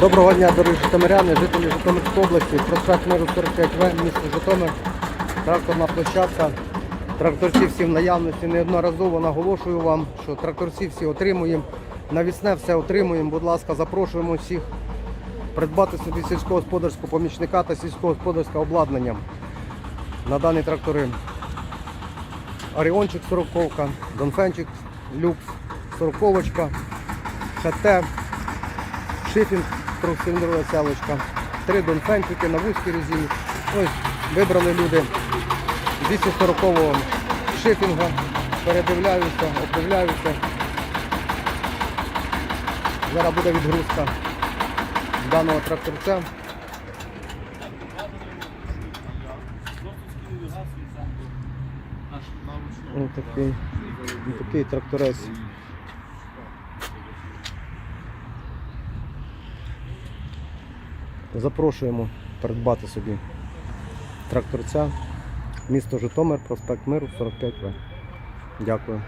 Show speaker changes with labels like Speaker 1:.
Speaker 1: Доброго дня, дорогі житомиряни, жителі Житомирської області, проспект Миру 45В, місто Житомир, тракторна площадка. Тракторці всі в наявності. Неодноразово наголошую вам, що тракторці всі отримуємо. Навісне все отримуємо. Будь ласка, запрошуємо всіх придбати собі сільськогосподарського помічника та сільськогосподарське обладнання на дані трактори. Оріончик 40, Донфенчик, Люкс 40, ХТ, шифінг трьохциліндрова сялочка, три донфенчики на вузькій резині. Ось вибрали люди 240-го шифінга, передивляються, обдивляються. Зараз буде відгрузка даного тракторця. Ось такий, такий тракторець. Запрошуємо придбати собі тракторця. Місто Житомир, проспект Миру, 45В. Дякую.